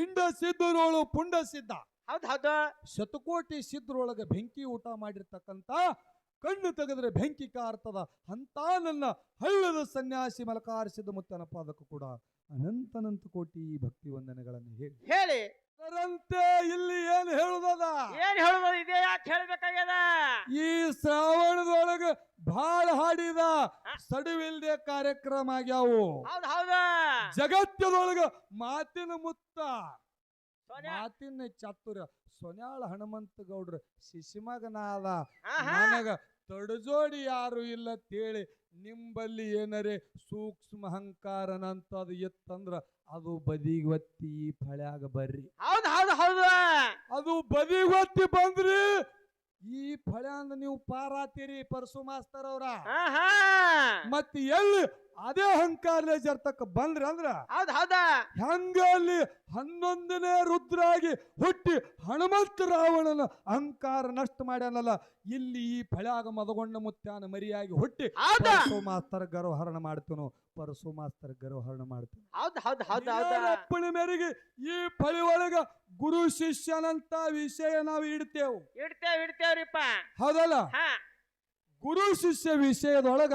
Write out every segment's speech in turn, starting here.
ಹಿಂಡ ಸಿದ್ಧರೋಳು ಪುಂಡ ಸಿದ್ಧ. ಹೌದ್ ಹೌದು. ಶತಕೋಟಿ ಸಿದ್ಧರೊಳಗೆ ಬೆಂಕಿ ಊಟ ಮಾಡಿರ್ತಕ್ಕಂತ ಕಣ್ಣು ತೆಗೆದ್ರೆ ಬೆಂಕಿ ಕಾರ್ತದ ಅಂತ ನನ್ನ ಹಳ್ಳದ ಸನ್ಯಾಸಿ ಮಲಕಾರಿಸಿದ ಮುತ್ತನ ಅದಕ್ಕೂ ಕೂಡ ಅನಂತನಂತ ಕೋಟಿ ಭಕ್ತಿ ವಂದನೆಗಳನ್ನು ಹೇಳಿ. ಹೇಳಿ. ಅದರಂತೆ ಇಲ್ಲಿ ಏನ್ ಹೇಳುದದ? ಏನ್ ಹೇಳುದು ಇದೆ ಯಾಕೆ ಹೇಳ್ಬೇಕಾಗ್ಯದ? ಈ ಶ್ರಾವಣದೊಳಗ ಬಹಳ ಹಾಡಿದ ಸಡಿವಿಲ್ದೆ ಕಾರ್ಯಕ್ರಮ ಆಗ್ಯಾವು. ಹೌದ್ ಹೌದು. ಜಗತ್ತದೊಳಗ ಮಾತಿನ ಮುತ್ತ. ಮಾತಿನ ಚಾತುರ್ಯ ಸೊನ್ಯಾಳ ಹನುಮಂತ ಗೌಡ್ರ ಶಿಶಿಮಗನಾದ. ನನಗ ತಡಜೋಡಿ ಯಾರು ಇಲ್ಲ ತೇಳಿ ನಿಂಬಲ್ಲಿ ಏನರೇ ಸೂಕ್ಷ್ಮ ಅಹಂಕಾರನಂತದು ಎತ್ತಂದ್ರ ಅದು ಬದಿಗೊತ್ತಿ ಫಳ್ಯಾಗ ಬರ್ರಿ. ಹೌದು ಹೌದು ಹೌದು. ಅದು ಬದಿಗೊತ್ತಿ ಬಂದ್ರಿ ಈ ಫಳ್ಯಾಂದ ನೀವು ಪಾರಾತೀರಿ ಪರಸು ಮಾಸ್ತರ್ ಅವ್ರ ಹಾ ಮತ್ತೆ ಎಲ್ಲಿ ಅದೇ ಅಹಂಕಾರ ಜರ್ತಕ್ಕ ಬಂದ್ರ ಅಂದ್ರ ಹೌದ್ ಹೌದಾ. ಹೆಂಗ ಅಲ್ಲಿ ಹನ್ನೊಂದನೇ ರುದ್ರಾಗಿ ಹುಟ್ಟಿ ಹನುಮಂತ ರಾವಣನ ಅಹಂಕಾರ ನಷ್ಟ ಮಾಡ್ಯಾನಲ್ಲ ಇಲ್ಲಿ ಈ ಫಳ್ಯಾಗ ಮದಗೊಂಡ ಮುತ್ಯಾನ ಮರಿಯಾಗಿ ಹುಟ್ಟಿ ಹೌದ. ಪರಸು ಮಾಸ್ತರ್ ಗರ್ವಹರಣ ಮಾಡ್ತನು ಪರಸು ಮಾಸ್ತರ್ ಗರ್ವಹರಣ ಮಾಡ್ತನು. ಹೌದ್ ಹೌದ್ ಹೌದ್ ಹೌದಾ. ಅಪ್ಪನ ಮೇರೆಗೆ ಈ ಫಳಿ ಒಳಗ ಗುರು ಶಿಷ್ಯನಂತ ವಿಷಯ ನಾವು ಇಡ್ತೇವು. ಇಡ್ತೇವ್ ಇಡ್ತೇವ್ರಿಪ್ಪ. ಹೌದಲ್ಲ? ಹಾ. ಗುರು ಶಿಷ್ಯ ವಿಷಯದೊಳಗ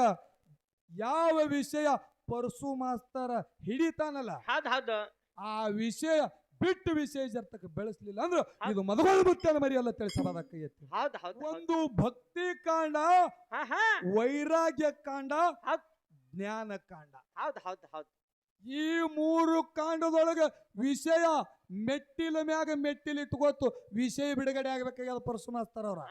ಯಾವ ವಿಷಯ ಪರಸು ಮಾಸ್ತರ ಹಿಡಿತಾನಲ್ಲ? ಹೌದ್ ಹೌದು. ಆ ವಿಷಯ ಬಿಟ್ಟು ವಿಷಯ ಜರ್ತಕ ಬೆಳೆಸಲಿಲ್ಲ ಅಂದ್ರೆ ಇದು ಮದುವೆ ಮುತ್ಯದ ಮರಿಯಲ್ಲ ತಿಳಿಸಬಾರದಕ್ಕ ಎತ್ತಿ. ಹೌದ್ ಹೌದ್ ಹೌದ್. ಒಂದು ಭಕ್ತಿ ಕಾಂಡ ಹಾ ಹಾ. ವೈರಾಗ್ಯ ಕಾಂಡ ಹೌದ್. ಜ್ಞಾನ ಕಾಂಡ. ಹೌದ್ ಹೌದ್ ಹೌದ್. ಈ ಮೂರು ಕಾಂಡದೊಳಗೆ ವಿಷಯ ಮೆಟ್ಟಿಲ ಮ್ಯಾಗ ಮೆಟ್ಟಿಲ್ ಇಟ್ಕೋತು ವಿಷಯ ಬಿಡುಗಡೆ ಆಗ್ಬೇಕಾಗ್ಯದ ಪರಸು ಮಾಸ್ತರ್ ಅವ್ರ.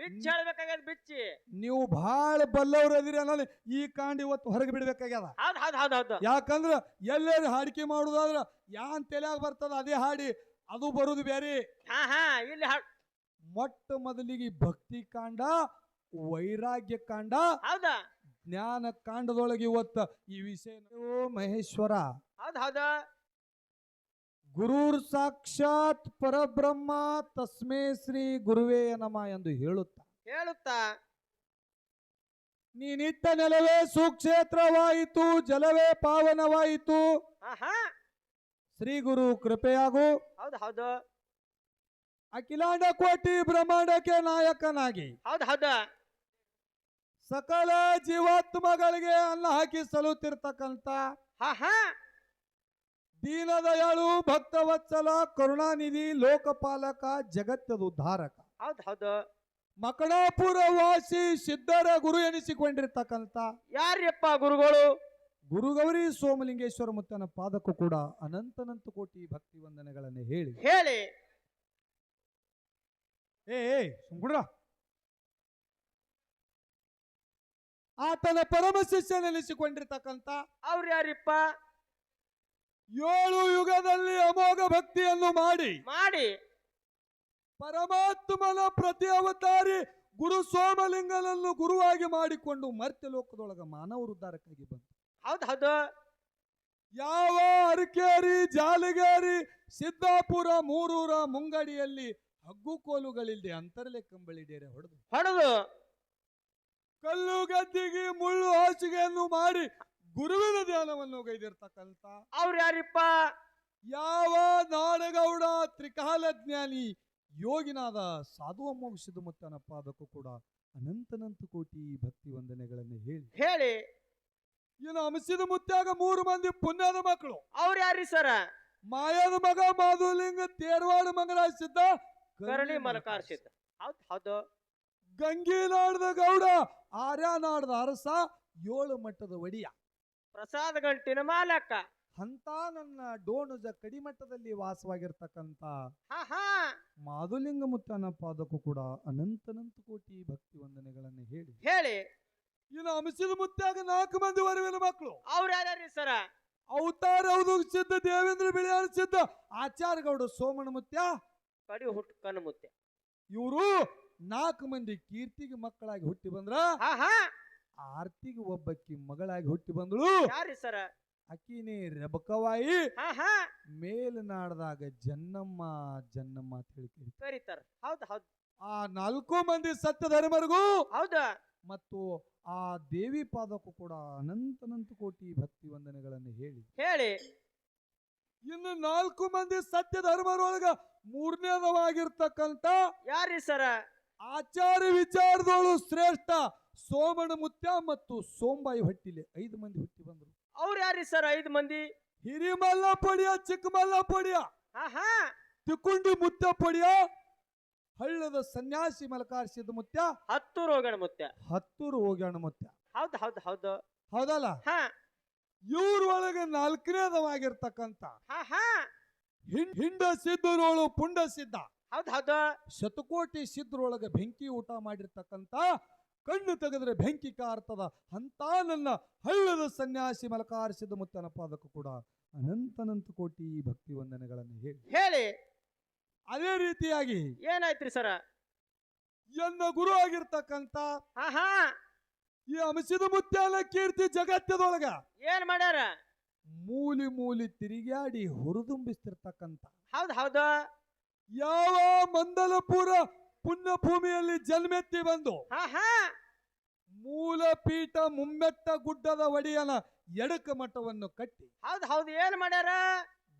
ಬಿಚ್ಚಿ ಹೇಳ್ಬೇಕಾಗ್ಯದ ಬಿಚ್ಚಿ. ನೀವು ಬಹಳ ಬಲ್ಲವ್ರು ಅದಿರಿ ಅನ್ನೋದು ಈ ಕಾಂಡ ಇವತ್ತು ಹೊರಗೆ ಬಿಡ್ಬೇಕಾಗ್ಯದ. ಹೌದ್ ಹೌದ್ ಹೌದ್ ಹೌದು. ಯಾಕಂದ್ರ ಎಲ್ಲೇರಿ ಹಾಡಿಕೆ ಮಾಡುದಾದ್ರ ಯಾನ್ ತಲೆಯಾಗ ಬರ್ತದ ಅದೇ ಹಾಡಿ ಅದು ಬರುದು ಬೇರೆ ಹಾ ಹಾ ಇಲ್ಲಿ ಹಾ- ಮೊಟ್ಟ ಮೊದಲಿಗೆ ಭಕ್ತಿ ಕಾಂಡ ವೈರಾಗ್ಯ ಕಾಂಡ ಹೌದಾ. ಜ್ಞಾನ ಕಾಂಡದೊಳಗೆ ಇವತ್ತ ಈ ವಿಷಯ. ಓ ಮಹೇಶ್ವರ. ಹೌದ್ ಹೌದ. ಗುರುರ್ ಸಾಕ್ಷಾತ್ ಪರಬ್ರಹ್ಮ ತಸ್ಮೇ ಶ್ರೀ ಗುರುವೇ ನಮ ಎಂದು ಹೇಳುತ್ತಾ. ಹೇಳುತ್ತ ನೀನಿಟ್ಟ ನೆಲವೇ ಸುಕ್ಷೇತ್ರವಾಯಿತು ಜಲವೇ ಪಾವನವಾಯಿತು. ಆಹಾ! ಶ್ರೀ ಗುರು ಕೃಪೆಯಾಗು. ಹೌದು ಹೌದು. ಅಖಿಲಾಂಡ ಕೋಟಿ ಬ್ರಹ್ಮಾಂಡಕ್ಕೆ ನಾಯಕನಾಗಿ. ಹೌದು ಹೌದು. ಸಕಲ ಜೀವಾತ್ಮಗಳಿಗೆ ಅನ್ನ ಹಾಕಿ ಸಲುತ್ತಿರ್ತಕ್ಕಂಥ ಹಾ ಹಾ ದೀನದಯಾಳು ಭಕ್ತವತ್ಸಲ ಕರುಣಾನಿಧಿ ಲೋಕಪಾಲಕ ಜಗತ್ತದ ಧಾರಕ. ಹೌದು ಹೌದು. ಮಕಣಾಪುರ ವಾಸಿ ಸಿದ್ಧರ ಗುರು ಎನಿಸಿಕೊಂಡಿರ್ತಕ್ಕಂಥ ಯಾರ್ಯಪ್ಪ ಗುರುಗಳು? ಗುರುಗೌರಿ ಸೋಮಲಿಂಗೇಶ್ವರ ಮುತ್ತನ ಪಾದಕ್ಕೂ ಕೂಡ ಅನಂತನಂತ ಕೋಟಿ ಭಕ್ತಿ ವಂದನೆಗಳನ್ನು ಹೇಳಿ. ಹೇಳಿ. ಏ ಸುಮ್ಗುಡ್ರ ಆತನ ಪರಮ ಶಿಷ್ಯನೆನಿಸಿಕೊಂಡಿರ್ತಕ್ಕಂಥ ಅವ್ರು ಯಾರಿಪ್ಪ ಏಳು ಯುಗದಲ್ಲಿ ಅಮೋಘ ಭಕ್ತಿಯನ್ನು ಮಾಡಿ. ಮಾಡಿ. ಪರಮಾತ್ಮನ ಪ್ರತಿ ಅವತಾರಿ ಗುರು ಸೋಮಲಿಂಗನನ್ನು ಗುರುವಾಗಿ ಮಾಡಿಕೊಂಡು ಮರ್ತ್ಯ ಲೋಕದೊಳಗ ಮಾನವ ಉದ್ಧಾರಕ್ಕಾಗಿ ಬಂತು. ಹೌದು ಹೌದು. ಯಾವ ಅರಕೇರಿ ಜಾಲಗೇರಿ ಸಿದ್ದಾಪುರ ಮೂರೂರ ಮುಂಗಡಿಯಲ್ಲಿ ಹಗ್ಗು ಕೋಲುಗಳಿಲ್ಲದೆ ಅಂತರಲೆ ಕಂಬಳಿ ಡೇರೆ ಹೊಡೆದು ಹೊಡೆದು ಕಲ್ಲು ಗದ್ದಿಗೆ ಮುಳ್ಳು ಹಾಸಿಗೆಯನ್ನು ಮಾಡಿ ಗುರುವಿನ ಧ್ಯಾನವನ್ನು ಗೈದಿರ್ತಕ್ಕಂತ ಅವ್ರ ಯಾರಿಪ್ಪ? ಯಾವ ನಾಡಗೌಡ ತ್ರಿಕಾಲ ಜ್ಞಾನಿ ಯೋಗಿನಾದ ಸಾಧು ಅಮ್ಮೋಗ ಸಿದ್ಧಮುತ್ತನ ಅದಕ್ಕೂ ಕೂಡ ಅನಂತನಂತ ಕೋಟಿ ಭಕ್ತಿ ವಂದನೆಗಳನ್ನು ಹೇಳಿ. ಹೇಳಿ. ಇನ್ನು ಅಂಶದ ಮುತ್ತಾಗ ಮೂರು ಮಂದಿ ಪುಣ್ಯದ ಮಕ್ಕಳು. ಅವ್ರ ಯಾರಿ ಸರ? ಮಾಯದ ಮಗ ಮಾಧುಲಿಂಗ ತೇರ್ವಾಡ ಮಂಗಲಾಯಿಸಿದ್ದ ಕರಣಿ ಮಲಕಾರಿಸಿದ್ದ ಹೌದು ಹೌದ್. ಹೌದು ಗೌಡ ಗೌಡ ಆರ್ಯನಾಡದ ಅರಸ ಏಳು ಮಟ್ಟದ ಒಡಿಯ. ಪ್ರಸಾದ ಗಂಟಿನ ಮಾಲಕ. ಅಂತ ನನ್ನ ಡೋಣುಜ ಕಡಿಮಟ್ಟದಲ್ಲಿ ವಾಸವಾಗಿರ್ತಕ್ಕಂತ ಮಾಧುಲಿಂಗ ಮುತ್ತನ ಪಾದಕ್ಕೂ ಕೂಡ ಅನಂತನಂತ ಕೋಟಿ ಭಕ್ತಿ ವಂದನೆಗಳನ್ನು ಹೇಳಿ. ಹೇಳಿ. ಇನ್ನು ಅಂಶದ ಮುತ್ತಾಗ ನಾಲ್ಕು ಮಂದಿ ವರವಿನ ಮಕ್ಕಳು ಅವ್ರ ಯಾರ್ಯಾರಿ ಸರ ಅವತಾರ ಹೌದು ಸಿದ್ಧ ದೇವೇಂದ್ರ ಬಿಳಿಯಾರ ಸಿದ್ಧ ಆಚಾರ ಗೌಡ ಸೋಮಣ ಮುತ್ಯ. ಕಡಿ ಹುಟ್ಟು ಕಣ್ಣು ಮುತ್ತೆ ಇವರು ನಾಲ್ಕು ಮಂದಿ ಕೀರ್ತಿಗೆ ಮಕ್ಕಳಾಗಿ ಹುಟ್ಟಿ ಬಂದ್ರ ಆರ್ತಿಗೆ ಒಬ್ಬಕ್ಕಿ ಮಗಳಾಗಿ ಹುಟ್ಟಿ ಬಂದಳು. ಯಾರಿ ಸರ? ಅಕ್ಕಿನೇ ರೆಬಕವಾಯಿ ಹಾ ಹಾ. ಮೇಲ್ನಾಡದಾಗ ಜನ್ನಮ್ಮ ಜನ್ನಮ್ಮ ಅಂತ ಹೇಳಿ ಕರೀತಾರೆ. ಕರೀತಾರ ಹೌದ್ ಹೌದ್. ಆ ನಾಲ್ಕು ಮಂದಿ ಸತ್ಯ ಧರ್ಮರಿಗೂ ಹೌದ? ಮತ್ತು ಆ ದೇವಿ ಪಾದಕ್ಕೂ ಕೂಡ ಅನಂತನಂತ ಕೋಟಿ ಭಕ್ತಿ ವಂದನೆಗಳನ್ನು ಹೇಳಿ. ಹೇಳಿ. ಇನ್ನು ನಾಲ್ಕು ಮಂದಿ ಸತ್ಯ ಧರ್ಮರೊಳಗ ಮೂರನೇದವಾಗಿರ್ತಕ್ಕಂಥ ಯಾರಿ ಸರ? ಆಚಾರ ವಿಚಾರದೋಳು ಶ್ರೇಷ್ಠ ಸೋಮಣ ಮುತ್ಯ ಮತ್ತು ಸೋಂಬಾಯಿ ಹೊಟ್ಟಿಲೆ ಐದು ಮಂದಿ ಹುಟ್ಟಿ ಬಂದ್ರು. ಅವ್ರು ಯಾರು ಸರ್ ಐದು ಮಂದಿ? ಹಿರಿಮಲ್ಲ ಪಡಿಯ ಚಿಕ್ಕಮಲ್ಲ ಪಡಿಯ ತಿಕ್ಕುಂಡಿ ಮುತ್ಯ ಪಡಿಯ ಹಳ್ಳದ ಸನ್ಯಾಸಿ ಮಲಕಾರಿಸಿದ ಮುತ್ಯ ಹತ್ತು ರೋಗಣ ಮುತ್ಯ. ಹತ್ತೂರು ಹೋಗ್ಯಾಣ ಮುತ್ಯ. ಹೌದು ಹೌದು ಹೌದು. ಹೌದಲ್ಲ? ಹಾ. ಇವ್ರ ಒಳಗೆ ನಾಲ್ಕನೇದವಾಗಿರ್ತಕ್ಕಂಥ ಹಿಂ- ಹಿಂಡ ಸಿದ್ಧರೋಳು ಪುಂಡ ಸಿದ್ಧ ಹೌದು ಹೌದು. ಶತಕೋಟಿ ಸಿದ್ಧರೊಳಗೆ ಬೆಂಕಿ ಊಟ ಮಾಡಿರ್ತಕ್ಕಂಥ ಕಣ್ಣು ತೆಗೆದ್ರೆ ಬೆಂಕಿ ಕಾರ್ತದ ಅಂತ ನನ್ನ ಹಳ್ಳದ ಸನ್ಯಾಸಿ ಮಲಕಾರಿಸಿದ ಮುತ್ತನ ಪಾದಕ್ಕೂ ಕೂಡ ಅನಂತನಂತ ಕೋಟಿ ಭಕ್ತಿ ವಂದನೆಗಳನ್ನು ಹೇಳಿ. ಹೇಳಿ. ಅದೇ ರೀತಿಯಾಗಿ ಏನಾಯ್ತ್ರಿ ಸರ? ಎನ್ನ ಗುರು ಆಗಿರ್ತಕ್ಕಂತ ಈ ಅಂಶದ ಮುತ್ಯಾಲ ಕೀರ್ತಿ ಜಗತ್ತದೊಳಗ ಏನ್ ಮಾಡ್ಯಾರ? ಮೂಲಿ ಮೂಲಿ ತಿರುಗಾಡಿ ಹುರಿದುಂಬಿಸ್ತಿರ್ತಕ್ಕಂತ ಹೌದು ಹೌದು. ಯಾವ ಮಂದಲಪುರ ಪುಣ್ಯ ಭೂಮಿಯಲ್ಲಿ ಜನ್ಮೆತ್ತಿ ಬಂದು ಹಾ ಹಾ ಮೂಲ ಪೀಠ ಮುಮ್ಮೆಟ್ಟ ಗುಡ್ಡದ ಒಡೆಯನ ಎಡಕ ಮಠವನ್ನು ಕಟ್ಟಿ ಹೌದು ಹೌದು ಏನ್ ಮಾಡ್ಯಾರ?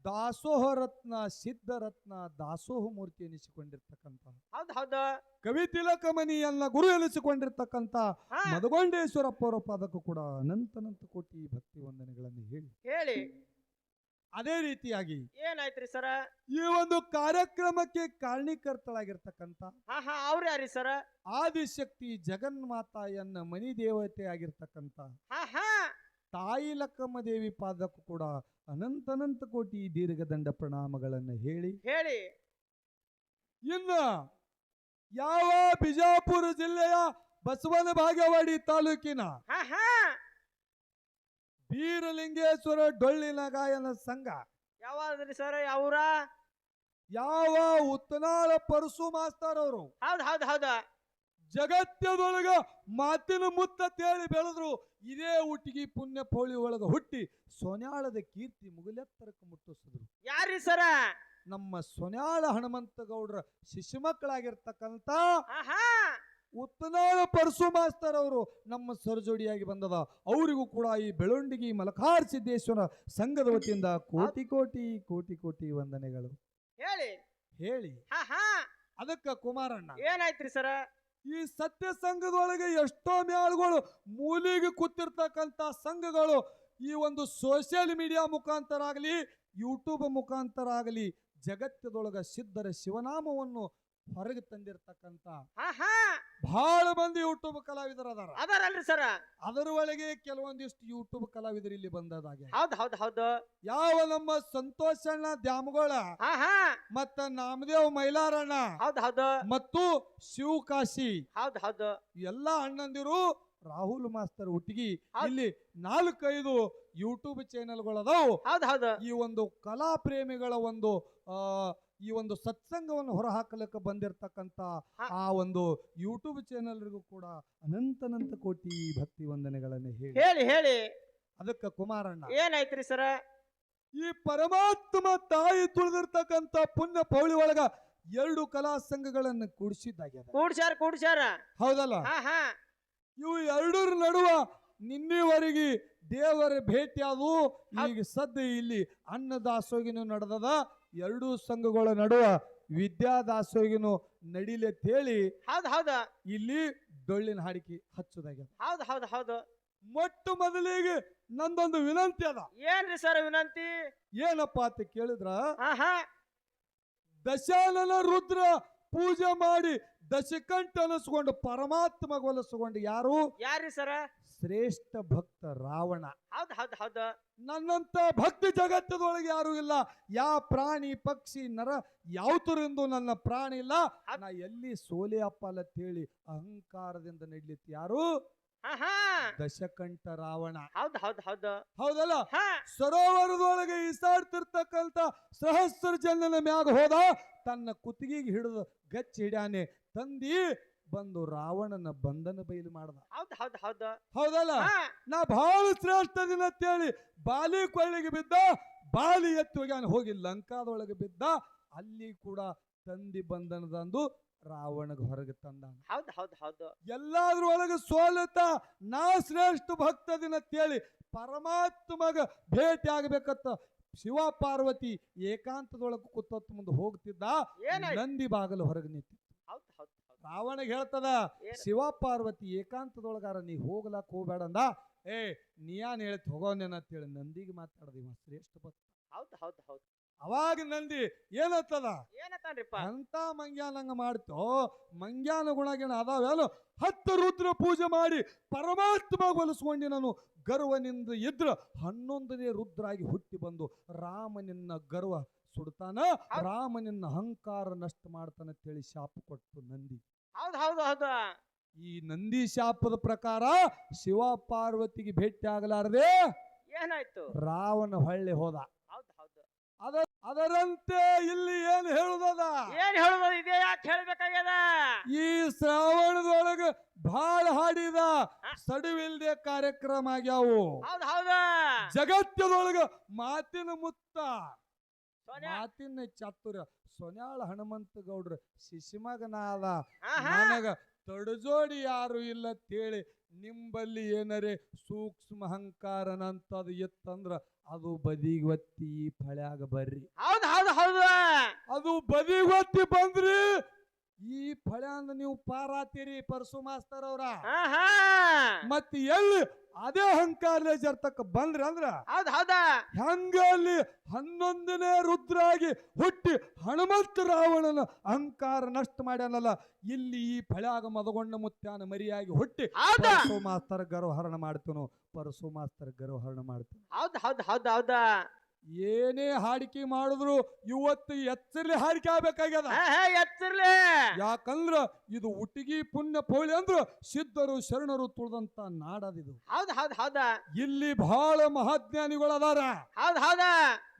ದಾಸೋಹ ರತ್ನ ಸಿದ್ಧರತ್ನ ದಾಸೋಹ ಮೂರ್ತಿ ಎನಿಸಿಕೊಂಡಿರ್ತಕ್ಕಂತ ಹೌದು ಹೌದು. ಕವಿ ತಿಲಕಮನಿಯನ್ನ ಗುರು ಎನಿಸಿಕೊಂಡಿರ್ತಕ್ಕಂತ ಹಾ. ಮದಗೊಂಡೇಶ್ವರಪ್ಪ ಅವರ ಪದಕ್ಕೂ ಕೂಡ ಅನಂತನಂತ ಕೋಟಿ ಭಕ್ತಿ ವಂದನೆಗಳನ್ನು ಹೇಳಿ ಹೇಳಿ. ಅದೇ ರೀತಿಯಾಗಿ ಏನಾಯ್ತ್ರಿ ಸರ? ಈ ಒಂದು ಕಾರ್ಯಕ್ರಮಕ್ಕೆ ಕಾರಣೀಕರ್ತಳಾಗಿರ್ತಕ್ಕಂತ ಹಾ ಹಾ ಅವ್ರು ಯಾರಿ ಸರ? ಆದಿಶಕ್ತಿ ಜಗನ್ಮಾತಾಯನ್ನ ಮನಿ ದೇವತೆ ಆಗಿರ್ತಕ್ಕಂತ ಹಾ ಹಾ ತಾಯಿ ಲಕ್ಕಮ್ಮ ದೇವಿ ಪಾದಕ್ಕೂ ಕೂಡ ಅನಂತನಂತ ಕೋಟಿ ದೀರ್ಘದಂಡ ಪ್ರಣಾಮಗಳನ್ನು ಹೇಳಿ ಹೇಳಿ. ಇನ್ನ ಯಾವ ಬಿಜಾಪುರ ಜಿಲ್ಲೆಯ ಬಸವನ ಭಾಗವಾಡಿ ತಾಲೂಕಿನ ಹಾ ಹಾ ಬೀರಲಿಂಗೇಶ್ವರ ಡೊಳ್ಳಿನ ಗಾಯನ ಸಂಘ. ಯಾವಾದ್ರಿ ಸರ್ ಯಾವೂರ ಯಾವ ಉತ್ತನಾಳ ಪರಸು ಮಾಸ್ತರ್ ಅವರು. ಹೌದ್ ಹೌದ್ ಹೌದ. ಜಗತ್ತದೊಳಗ ಮಾತಿನ ಮುತ್ತ ತೇಳಿ ಬೆಳೆದ್ರು ಇದೇ ಹುಟ್ಟಿಗೆ ಪುಣ್ಯ ಪೌಳಿ ಒಳಗ ಹುಟ್ಟಿ ಸೊನ್ಯಾಳದ ಕೀರ್ತಿ ಮುಗಿಲೆತ್ತರಕ್ಕೆ ಮುಟ್ಟಿಸಿದ್ರು ಯಾರಿ ಸರ? ನಮ್ಮ ಸೊನ್ಯಾಳ ಹನುಮಂತ ಗೌಡ್ರ ಶಿಶು ಮಕ್ಕಳಾಗಿರ್ತಕ್ಕಂಥ ಹಾ ಉತ್ತನಾಳ ಪರಸು ಮಾಸ್ತರ್ ಅವರು ನಮ್ಮ ಸರಜೋಡಿಯಾಗಿ ಬಂದದ. ಅವರಿಗೂ ಕೂಡ ಈ ಬೆಳವಣಿಗೆ ಮಲಕಾರ್ ಸಿದ್ದೇಶ್ವರ ಸಂಘದ ವತಿಯಿಂದ ಕೋಟಿ ಕೋಟಿ ಕೋಟಿ ಕೋಟಿ ವಂದನೆಗಳು. ಹೇಳಿ. ಹೇಳಿ. ಅದಕ್ಕ ಕುಮಾರಣ್ಣ. ಏನಾಯ್ತ್ರಿ ಸರ? ಈ ಸತ್ಯ ಸಂಘದೊಳಗೆ ಎಷ್ಟೋ ಮ್ಯಾಳುಗಳು ಮೂಲಿಗೆ ಕೂತಿರ್ತಕ್ಕಂಥ ಸಂಘಗಳು ಈ ಒಂದು ಸೋಷಿಯಲ್ ಮೀಡಿಯಾ ಮುಖಾಂತರ ಆಗಲಿ ಯೂಟ್ಯೂಬ್ ಮುಖಾಂತರ ಆಗಲಿ ಜಗತ್ತದೊಳಗ ಸಿದ್ಧರ ಶಿವನಾಮವನ್ನು ಹೊರಗೆ ತಂದಿರ್ತಕ್ಕಂತ ಬಹಳ ಮಂದಿ ಯೂಟ್ಯೂಬ್ ಕಲಾವಿದರು ಅದಾರ ಅದಾರಲ್ರಿ ಸರ್. ಅದರ ಒಳಗೆ ಕೆಲವೊಂದಿಷ್ಟು ಯೂಟ್ಯೂಬ್ ಕಲಾವಿದರು ಇಲ್ಲಿ ಬಂದದಾಗೆ. ಹೌದ್ ಹೌದ್ ಹೌದು. ಯಾವ ನಮ್ಮ ಸಂತೋಷಣ್ಣ ದ್ಯಾಮಗೋಳ ಮತ್ತ ನಾಮದೇವ್ ಮೈಲಾರಣ್ಣ ಹೌದ್ ಹೌದು. ಮತ್ತು ಶಿವಕಾಶಿ ಹೌದ್ ಹೌದು. ಎಲ್ಲಾ ಅಣ್ಣಂದಿರು ರಾಹುಲ್ ಮಾಸ್ತರ್ ಒಟ್ಟಿಗೆ. ಇಲ್ಲಿ ನಾಲ್ಕೈದು ಯೂಟ್ಯೂಬ್ ಚಾನೆಲ್ಗಳದಾವು. ಅದಾವ ಹೌದು. ಈ ಒಂದು ಕಲಾ ಪ್ರೇಮಿಗಳ ಒಂದು ಆ ಈ ಒಂದು ಸತ್ಸಂಗವನ್ನು ಹೊರಹಾಕಲಿಕ್ಕೆ ಬಂದಿರತಕ್ಕಂತ ಹಾ. ಆ ಒಂದು ಯೂಟ್ಯೂಬ್ ಚಾನೆಲ್ರಿಗೂ ಕೂಡ ಅನಂತನಂತ ಕೋಟಿ ಭಕ್ತಿ ವಂದನೆಗಳನ್ನು ಹೇಳಿ. ಹೇಳಿ ಹೇಳಿ. ಅದಕ್ಕೆ ಕುಮಾರಣ್ಣ. ಏನಾಯ್ತ್ರಿ ಸರ? ಈ ಪರಮಾತ್ಮ ತಾಯಿ ತುಳಿದಿರ್ತಕ್ಕಂತ ಪುಣ್ಯ ಪೌಳಿ ಒಳಗ ಎರಡು ಕಲಾ ಸಂಘಗಳನ್ನು ಕೂಡಿಸಿದ್ದಾಗ್ಯದ. ಕೂಡ್ಸ್ಯಾರ ಕೂಡ್ಸ್ಯಾರ? ಹೌದಲ್ಲ? ಹಾ ಹಾ. ಇವು ಎರಡರ ನಡುವ ನಿನ್ನೆವರೆಗೆ ದೇವರ ಭೇಟಿ ಆದವು ಈಗ ಸದ್ಯ ಇಲ್ಲಿ ಅನ್ನದಾಸೋಗಿನೂ ನಡೆದದ. ಎರಡೂ ಸಂಘಗಳ ನಡುವ ವಿದ್ಯಾ ದಾಸೋಗಿನೂ ನಡಿಲೆ ಹೇಳಿ ಹೌದು ಹೌದು. ಇಲ್ಲಿ ಡೊಳ್ಳಿನ ಹಾಡಿಕೆ ಹಚ್ಚುದಾಗ್ಯದ. ಹೌದು ಹೌದು ಹೌದು. ಮೊಟ್ಟ ಮೊದಲಿಗೆ ನಂದೊಂದು ವಿನಂತಿ ಅದ. ಏನ್ರಿ ಸರ್ ವಿನಂತಿ? ಏನಪ್ಪ ಅಂತ ಕೇಳಿದ್ರ ಹಾ ಹಾ ದಶಾನನ ರುದ್ರ ಪೂಜೆ ಮಾಡಿ ದಶಕಂಠ ಅನಿಸ್ಕೊಂಡು ಪರಮಾತ್ಮ ಗೊಲಿಸ್ಕೊಂಡು ಯಾರು? ಯಾರ್ರಿ ಸರ? ಶ್ರೇಷ್ಠ ಭಕ್ತ ರಾವಣ. ಹೌದು ಹೌದು ಹೌದು. ನನ್ನಂತ ಭಕ್ತಿ ಜಗತ್ತದೊಳಗೆ ಯಾರು ಇಲ್ಲ. ಯಾವ ಪ್ರಾಣಿ ಪಕ್ಷಿ ನರ ಯಾವತರಿಂದ ನನ್ನ ಪ್ರಾಣಿ ಇಲ್ಲ. ನಾ ಎಲ್ಲಿ ಸೋಲೆ ಅಪ್ಪಲ್ಲ ಅಹಂಕಾರದಿಂದ ನಡ್ಲಿತ್ತು ಯಾರು? ಹಾ ಹಾ. ದಶಕಂಠ ರಾವಣ. ಹೌದ್ ಹೌದ್ ಹೌದು. ಹೌದಲ್ಲ? ಹಾ. ಸರೋವರದೊಳಗೆ ಈಸಾಡ್ತಿರ್ತಕ್ಕಂಥ ಸಹಸ್ರ ಜನನ ಮ್ಯಾಗ ಹೋದ ತನ್ನ ಕುತ್ತಿಗೆಗೆ ಹಿಡಿದು ಗಚ್ಚಿ ಹಿಡ್ಯಾನೆ ತಂದಿ ಬಂದು ರಾವಣನ ಬಂಧನ ಬಯಲು ಮಾಡ್ದ. ಹೌದ್ ಹೌದ್ ಹೌದು. ಹೌದಲ್ಲ? ನಾ ಬಹಳ ಶ್ರೇಷ್ಠ ದಿನ ಅಂತೇಳಿ ಬಾಲಿ ಕೊಳ್ಳಿಗೆ ಬಿದ್ದ ಬಾಲಿ ಎತ್ತಿ ಹೋಗ್ಯಾನ ಹೋಗಿ ಲಂಕಾದೊಳಗೆ ಬಿದ್ದ ಅಲ್ಲಿ ಕೂಡ ತಂದಿ ಬಂಧನದಂದು ರಾವಣಗ ಹೊರಗೆ ತಂದ ಹೌದ್ ಹೌದ್ ಹೌದು. ಎಲ್ಲಾದ್ರ ಒಳಗೆ ಸೋಲತ ನಾ ಶ್ರೇಷ್ಠ ಭಕ್ತ ದಿನ ಅಂತೇಳಿ ಪರಮಾತ್ಮಗ ಭೇಟಿ ಆಗ್ಬೇಕತ್ತ ಶಿವ ಪಾರ್ವತಿ ಏಕಾಂತದೊಳಗೆ ಕುತ್ತತ್ತು ಮುಂದೆ ಹೋಗ್ತಿದ್ದ ನಂದಿ ಬಾಗಲು ಹೊರಗೆ ನಿಂತಿ ರಾವಣಗೆ ಹೇಳ್ತದ? ಶಿವ ಪಾರ್ವತಿ ಏಕಾಂತದೊಳಗಾರ ನೀ ಹೋಗ್ಲಾಕ್ ಹೋಗ್ಬೇಡ ಅಂದ ಏ ನೀಯಾನ್ ಹೇಳ್ತಿ ಹೋಗೋನೇನ ಅಂತೇಳಿ ನಂದಿಗೆ ಮಾತಾಡ್ದ ಇವ ಶ್ರೇಷ್ಠ ಹೌದು ಹೌದು ಹೌದು ಹೌದ್. ಅವಾಗ ನಂದಿ ಏನತ್ತದ? ಏನತ್ತಾನ್ರಿಪ್ಪ? ಅಂತ ಮಂಗ್ಯಾನಂಗ ಮಾಡ್ತೋ ಮಂಗ್ಯಾನ ಗುಣಗಿಣ ಅದಾವೇನು ಹತ್ತು ರುದ್ರ ಪೂಜೆ ಮಾಡಿ ಪರಮಾತ್ಮ ಹೊಲಿಸ್ಕೊಂಡಿ ನಾನು ಗರ್ವನಿಂದ ಇದ್ರ ಹನ್ನೊಂದನೇ ರುದ್ರಾಗಿ ಹುಟ್ಟಿ ಬಂದು ರಾಮನಿನ್ನ ಗರ್ವ ಸುಡ್ತಾನ ರಾಮನಿನ್ನ ಅಹಂಕಾರ ನಷ್ಟ ಮಾಡ್ತಾನ ಅಂತೇಳಿ ಶಾಪ ಕೊಟ್ಟು ನಂದಿ. ಹೌದ್ ಹೌದ್ ಹೌದು. ಈ ನಂದಿ ಶಾಪದ ಪ್ರಕಾರ ಶಿವ ಪಾರ್ವತಿಗೆ ಭೇಟಿ ಆಗಲಾರದೆ ಏನಾಯ್ತು? ರಾವಣ ಹೊಳ್ಳಿ ಹೋದ. ಹೌದು ಹೌದ್. ಅದ ಅದರಂತೆ ಇಲ್ಲಿ ಏನ್ ಹೇಳುದದ? ಏನ್ ಹೇಳುದು ಇದೇ ಯಾಕೆ ಹೇಳ್ಬೇಕಾಗ್ಯದ? ಈ ಶ್ರಾವಣದೊಳಗ ಬಾಳ ಹಾಡಿದ ಸಡಿವಿಲ್ದೆ ಕಾರ್ಯಕ್ರಮ ಆಗ್ಯಾವು. ಹೌದ್ ಹೌದ. ಜಗತ್ತದೊಳಗ ಮಾತಿನ ಮುತ್ತ. ಮಾತಿನ ಚಾತುರ್ಯ. ಸೊನ್ಯಾಳ ಹನುಮಂತ ಗೌಡ್ರ ಶಿಶಿಮಗನಾದ ನನಗ ತಡಜೋಡಿ ಯಾರು ಇಲ್ಲ ತೇಳಿ ನಿಂಬಲ್ಲಿ ಏನರೇ ಸೂಕ್ಷ್ಮ ಅಹಂಕಾರನಂತದು ಎತ್ತಂದ್ರ ಅದು ಬದಿಗೊತ್ತಿ ಈ ಫಳ್ಯಾಗ ಬರ್ರಿ. ಹೌದು ಹೌದು ಹೌದು. ಅದು ಬದಿಗೊತ್ತಿ ಬಂದ್ರಿ ಈ ಫಳ್ಯಾಂದ ನೀವು ಪಾರಾತೀರಿ ಪರಸು ಮಾಸ್ತರ್ ಅವ್ರ ಮತ್ತೆ ಎಲ್ಲಿ ಅದೇ ಅಹಂಕಾರ ಜರ್ತಕ್ಕ ಬಂದ್ರಿ ಅಂದ್ರ ಹೌದ್ ಹೌದಾ. ಹೆಂಗ ಅಲ್ಲಿ ಹನ್ನೊಂದನೇ ರುದ್ರಾಗಿ ಹುಟ್ಟಿ ಹನುಮಂತ ರಾವಣನ ಅಹಂಕಾರ ನಷ್ಟ ಮಾಡ್ಯಾನಲ್ಲ ಇಲ್ಲಿ ಈ ಫಳ್ಯಾಗ ಮದಗೊಂಡ ಮುತ್ಯಾನ ಮರಿಯಾಗಿ ಹುಟ್ಟಿ ಹೌದಾ. ಪರಸು ಮಾಸ್ತರ್ ಗರ್ವಹರಣ ಮಾಡ್ತನು ಪರಸು ಮಾಸ್ತರ್ ಗರ್ವಹರಣ ಮಾಡ್ತೇನೆ. ಹೌದ್ ಹೌದ್ ಹೌದ್ ಹೌದ. ಏನೇ ಹಾಡಿಕೆ ಮಾಡಿದ್ರು ಇವತ್ತು ಎಚ್ಚರ್ಲಿ ಹಾಡಿಕೆ ಆಗ್ಬೇಕಾಗ್ಯದ. ಎತ್ತಿರ್ಲಿ ಯಾಕಂದ್ರ ಇದು ಉಟ್ಟಿಗಿ ಪುಣ್ಯ ಪೌಳಿ ಅಂದ್ರ ಸಿದ್ಧರು ಶರಣರು ತುಳಿದಂತ ನಾಡದಿದು ಹೌದ್ ಹೌದ್ ಹೌದ. ಇಲ್ಲಿ ಬಹಳ ಮಹಾಜ್ಞಾನಿಗಳು ಅದಾರ. ಹೌದ್ ಹೌದ.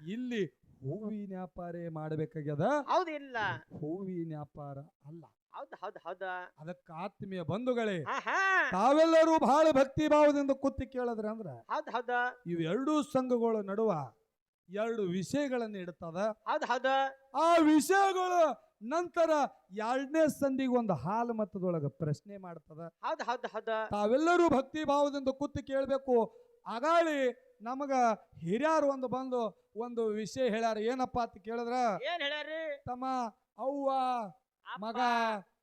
ಇಲ್ಲಿ ಹೂವಿನ ವ್ಯಾಪಾರ ಮಾಡಬೇಕಾಗ್ಯದ. ಹೌದಿಲ್ಲ ಇಲ್ಲ. ಹೂವಿನ ವ್ಯಾಪಾರ ಅಲ್ಲ. ಹೌದ್ ಹೌದ್ ಹೌದ. ಅದಕ್ಕೆ ಆತ್ಮೀಯ ಬಂಧುಗಳೇ ತಾವೆಲ್ಲರೂ ಬಹಳ ಭಕ್ತಿ ಭಾವದಿಂದ ಕೂತಿ ಕೇಳಿದ್ರೆ ಅಂದ್ರ ಹೌದ್ ಹೌದ. ಇವೆರಡೂ ಸಂಘಗಳ ನಡುವ ಎರಡು ವಿಷಯಗಳನ್ನ ಇಡ್ತದ. ಅದ ಹೌದ ಆ ವಿಷಯಗಳು ನಂತರ ಎರಡನೇ ಸಂದಿಗೆ ಒಂದು ಹಾಲು ಮತದೊಳಗ ಪ್ರಶ್ನೆ ಮಾಡ್ತದ. ಅದ ಹದ ಹೌದ ತಾವೆಲ್ಲರೂ ಭಕ್ತಿ ಭಾವದಿಂದ ಕೂತು ಕೇಳಬೇಕು. ಅಗಾಳಿ ನಮಗ ಹಿರಿಯರು ಒಂದು ಬಂದು ಒಂದು ವಿಷಯ ಹೇಳ್ಯಾರ. ಏನಪ್ಪ ಅಂತ ಕೇಳಿದ್ರ? ಏನ್ ಹೇಳ್ಯಾರಿ? ತಮ್ಮ ಅವ್ವ. ಮಗ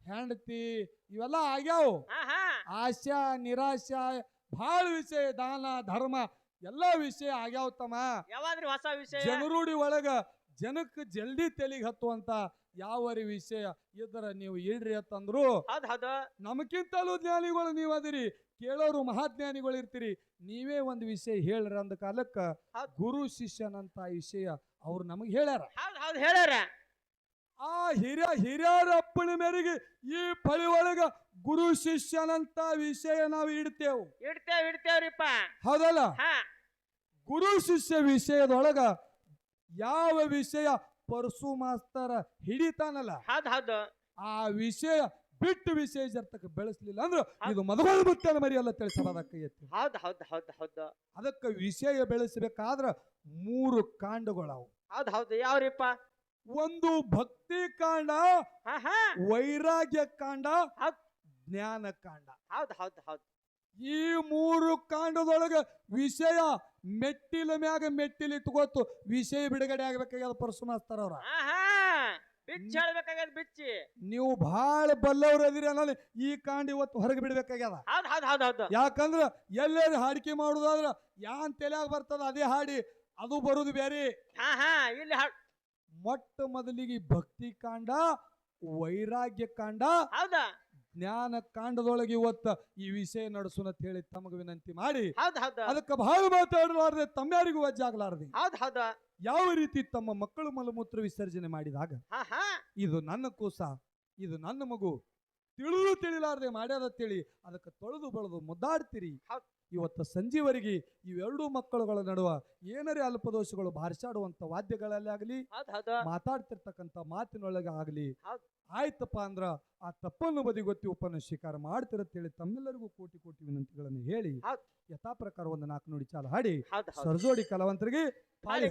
ಹೆಂಡತಿ ಇವೆಲ್ಲ ಆಗ್ಯಾವ. ಆಶಾ ನಿರಾಶಾ ಬಹಳ ವಿಷಯ ದಾನ ಧರ್ಮ ಎಲ್ಲಾ ವಿಷಯ ಆಗ್ಯಾವ ತಮ್ಮ ಯಾವಾದ್ರಿ ಹೊಸ ವಿಷಯ? ಜನರೂಢಿ ಒಳಗ ಜನಕ್ಕೆ ಜಲ್ದಿ ತೆಲಿಗೆ ಹತ್ತುವಂತ ಯಾವ ವಿಷಯ ಇದ್ರ ನೀವು ಇಡ್ರಿ ಅಂತಂದ್ರು ಹೌದ್ ಹೌದು. ನಮಕ್ಕಿಂತಲೂ ಜ್ಞಾನಿಗಳು ನೀವು ಅದಿರಿ ಕೇಳೋರು ಮಹಾಜ್ಞಾನಿಗಳು ಇರ್ತೀರಿ ನೀವೇ ಒಂದು ವಿಷಯ ಹೇಳ್ರಿ ಅಂದ ಕಾಲಕ್ಕ. ಗುರು ಶಿಷ್ಯನಂತ ವಿಷಯ ಅವ್ರು ನಮಗೆ ಹೇಳ್ಯಾರ. ಹೌದ್ ಹೌದ್ ಹೇಳ್ಯಾರ. ಆ ಹಿರಿಯ ಹಿರಿಯರ ಅಪ್ಪಣೆ ಮೇರೆಗೆ ಈ ಫಳಿ ಒಳಗ ಗುರು ಶಿಷ್ಯನಂತ ವಿಷಯ ನಾವು ಇಡ್ತೇವು. ಇಡ್ತೇವ್ ಇಡ್ತೇವ್ರಿಪ್ಪ. ಹೌದಲ್ಲ? ಹಾ. ಗುರು ಶಿಷ್ಯ ವಿಷಯದೊಳಗ ಯಾವ ವಿಷಯ ಪರಸು ಮಾಸ್ತರ ಹಿಡಿತಾನಲ್ಲ? ಹೌದ್ ಹೌದು. ಆ ವಿಷಯ ಬಿಟ್ಟು ವಿಷಯ ಜರ್ತಕ ಬೆಳೆಸಲಿಲ್ಲ ಅಂದ್ರೆ ಇದು ಮದಗಳು ಮುತ್ತನ ಮರಿಯಲ್ಲ ಅಲ್ಲ ಎತ್ತಿ. ಹೌದ್ ಹೌದ್ ಹೌದ್ ಹೌದು. ಅದಕ್ಕೆ ವಿಷಯ ಬೆಳೆಸಬೇಕಾದ್ರ ಮೂರು ಕಾಂಡಗಳವು. ಹೌದ್ ಹೌದು. ಯಾವ್ರಿಪ್ಪ? ಒಂದು ಭಕ್ತಿ ಕಾಂಡ ಹಾ ಹಾ. ವೈರಾಗ್ಯ ಕಾಂಡ ಹೌದ್. ಜ್ಞಾನ ಕಾಂಡ ಹೌದು ಹೌದು ಹೌದು. ಈ ಮೂರು ಕಾಂಡದೊಳಗೆ ವಿಷಯ ಮೆಟ್ಟಿಲ ಮ್ಯಾಗ ಮೆಟ್ಟಿಲು ಇಟ್ಕೋತು ವಿಷಯ ಬಿಡುಗಡೆ ಆಗ್ಬೇಕಾಗ್ಯದ ಪರಸು ಮಾಸ್ತರ್ ಅವ್ರ. ಹಾ ಹಾ ಬಿಚ್ಚಿ ಹೇಳ್ಬೇಕಾಗ್ಯದ ಬಿಚ್ಚಿ. ನೀವು ಬಹಳ ಬಲ್ಲವ್ರು ಅದಿರಿ ಅನ್ನೋದು ಈ ಕಾಂಡ ಇವತ್ತು ಹೊರಗೆ ಬಿಡ್ಬೇಕಾಗ್ಯದ. ಹೌದು ಹೌದು ಹೌದು ಹೌದು. ಯಾಕಂದ್ರ ಎಲ್ಲೇನು ಹಾಡಿಕೆ ಮಾಡುದಾದ್ರ ಯಾನ್ ತಲೆಯಾಗ ಬರ್ತದ ಅದೇ ಹಾಡಿ ಅದು ಬರುದು ಬೇರೆ ಹಾ ಹಾ ಇಲ್ಲಿ ಮೊಟ್ಟ ಮೊದಲಿಗೆ ಭಕ್ತಿ ಕಾಂಡ ವೈರಾಗ್ಯ ಕಾಂಡ ಹೌದಾ? ಜ್ಞಾನ ಕಾಂಡದೊಳಗೆ ಇವತ್ತ ಈ ವಿಷಯ ನಡೆಸೋಣ ಅಂತ ಹೇಳಿ ತಮಗ ವಿನಂತಿ ಮಾಡಿ. ಹೌದ್ ಹೌದು. ಅದಕ್ಕೆ ಬಹಳ ಮಾತಾಡಲಾರದೆ ತಮ್ಮ್ಯಾರಿಗೂ ವಜ್ಜಾಗಲಾರದೆ ಹೌದ್ ಹೌದು. ಯಾವ ರೀತಿ ತಮ್ಮ ಮಕ್ಕಳು ಮಲಮೂತ್ರ ವಿಸರ್ಜನೆ ಮಾಡಿದಾಗ ಹಾ ಹಾ. ಇದು ನನ್ನ ಕೂಸ ಇದು ನನ್ನ ಮಗು ತಿಳಿದು ತಿಳಿಲಾರದೆ ಮಾಡ್ಯಾದ ತಿಳಿ ಅದಕ್ಕೆ ತೊಳೆದು ಬಳದು ಮುದ್ದಾಡ್ತೀರಿ. ಹೌದ್. ಇವತ್ತು ಸಂಜೆವರೆಗೆ ಇವೆರಡೂ ಮಕ್ಕಳುಗಳ ನಡುವ ಏನರೇ ಅಲ್ಪದೋಷಗಳು ಬಾರಿಸಾಡುವಂತ ವಾದ್ಯಗಳಲ್ಲಿ ಆಗಲಿ ಹೌದ್ ಹೌದು. ಮಾತಾಡ್ತಿರ್ತಕ್ಕಂಥ ಮಾತಿನೊಳಗೆ ಆಗಲಿ ಹೌದ್. ಆಯ್ತಪ್ಪ ಅಂದ್ರ ಆ ತಪ್ಪನ್ನು ಬದಿಗೊತ್ತಿ ಉಪ್ಪನ್ನು ಸ್ವೀಕಾರ ಮಾಡ್ತಿರತ್ತೇಳಿ ತಮ್ಮೆಲ್ಲರಿಗೂ ಕೋಟಿ ಕೋಟಿ ವಿನಂತಿಗಳನ್ನು ಹೇಳಿ. ಯಥಾ ಪ್ರಕಾರ ಒಂದು ನಾಲ್ಕು ನುಡಿ ಚಾಲು ಹಾಡಿ ಹೌದ್ ಹೌದು. ಸರ್ಜೋಡಿ ಕಲಾವಂತರಿಗೆ ಪಾಳಿ